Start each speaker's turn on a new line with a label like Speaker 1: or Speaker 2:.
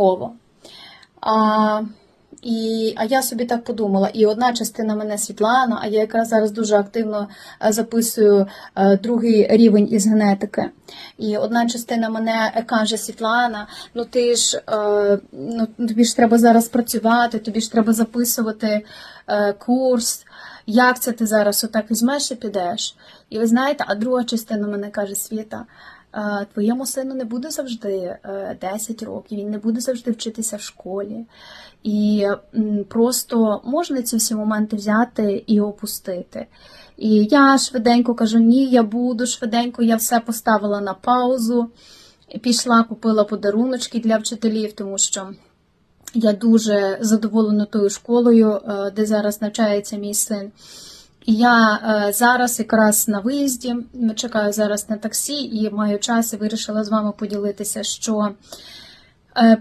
Speaker 1: випадково. А, і, а я собі так подумала, і одна частина мене Світлана, а я якраз зараз дуже активно е, записую е, другий рівень із генетики. І одна частина мене каже: Світлана, ну ти ж е, ну, тобі ж треба зараз працювати, тобі ж треба записувати е, курс. Як це ти зараз отак візьмеш і підеш? І ви знаєте, а друга частина мене каже: Світа, е, твоєму сину не буде завжди е, 10 років, він не буде завжди вчитися в школі. І просто можна ці всі моменти взяти і опустити. І я швиденько кажу: ні, я буду швиденько, я все поставила на паузу. Пішла, купила подаруночки для вчителів, тому що я дуже задоволена тою школою, е, де зараз навчається мій син. Я е, зараз якраз на виїзді, чекаю зараз на таксі і маю час і вирішила з вами поділитися, що е,